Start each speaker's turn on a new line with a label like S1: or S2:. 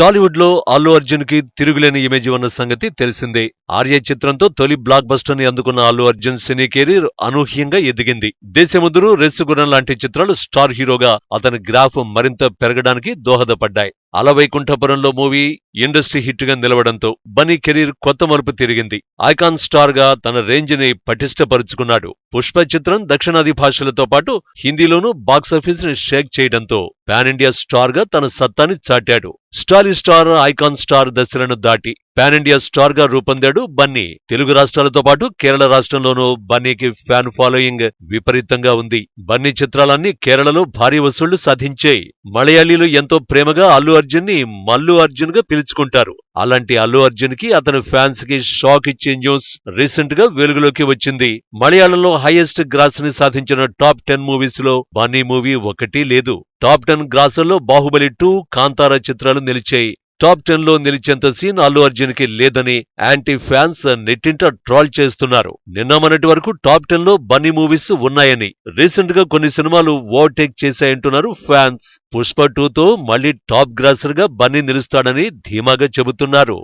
S1: టాలీవుడ్లో అల్లు అర్జున్కి తిరుగులేని ఇమేజ్ ఉన్న సంగతి తెలిసిందే. ఆర్య చిత్రంతో తొలి బ్లాక్ బస్టర్ని అందుకున్న అల్లు అర్జున్ సినీ కెరీర్ అనూహ్యంగా ఎదిగింది. దేశముదురు రెస్సుగుణం లాంటి చిత్రాలు స్టార్ హీరోగా అతని గ్రాఫ్ మరింత పెరగడానికి దోహదపడ్డాయి. అలవైకుంఠపురంలో మూవీ ఇండస్ట్రీ హిట్గా నిలవడంతో బనీ కెరీర్ కొత్త మలుపు తిరిగింది. ఐకాన్ స్టార్గా తన రేంజ్ని పటిష్టపరుచుకున్నాడు. పుష్ప చిత్రం దక్షిణాది భాషలతో పాటు హిందీలోనూ బాక్సాఫీస్ని షేక్ చేయడంతో పాన్ ఇండియా స్టార్గా తన సత్తాని చాటాడు. స్టాలి స్టార్ ఐకాన్ స్టార్ దశలను దాటి పాన్ ఇండియా స్టార్గా రూపొందాడు బన్నీ. తెలుగు రాష్ట్రాలతో పాటు కేరళ రాష్ట్రంలోనూ బన్నీకి ఫ్యాన్ ఫాలోయింగ్ విపరీతంగా ఉంది. బన్నీ చిత్రాలన్నీ కేరళలో భారీ వసూళ్ళు సాధించాయి. మలయాళీలు ఎంతో ప్రేమగా అల్లు అర్జున్ని మల్లు అర్జున్గా పిలుచుకుంటారు. అలాంటి అల్లు అర్జున్కి అతని ఫ్యాన్స్కి షాక్ ఇచ్చే న్యూస్ రీసెంట్గా వెలుగులోకి వచ్చింది. మలయాళంలో హైయెస్ట్ గ్రాస్ని సాధించిన టాప్ టెన్ మూవీస్లో బన్నీ మూవీ ఒకటి లేదు. టాప్ టెన్ గ్రాసుల్లో బాహుబలి టూ కాంతారా చిత్రాలు నిలిచాయి. టాప్ టెన్లో నిలిచేంత సీన్ అల్లు అర్జున్కి లేదని యాంటీ ఫ్యాన్స్ నెట్టింట ట్రాల్ చేస్తున్నారు. నిన్న మొన్నటి వరకు టాప్ టెన్లో బన్నీ మూవీస్ ఉన్నాయని రీసెంట్గా కొన్ని సినిమాలు ఓవర్టేక్ చేశాయంటున్నారు ఫ్యాన్స్. పుష్ప టూతో మళ్ళీ టాప్ గ్రాసర్గా బన్నీ నిలుస్తాడని ధీమాగా చెబుతున్నారు.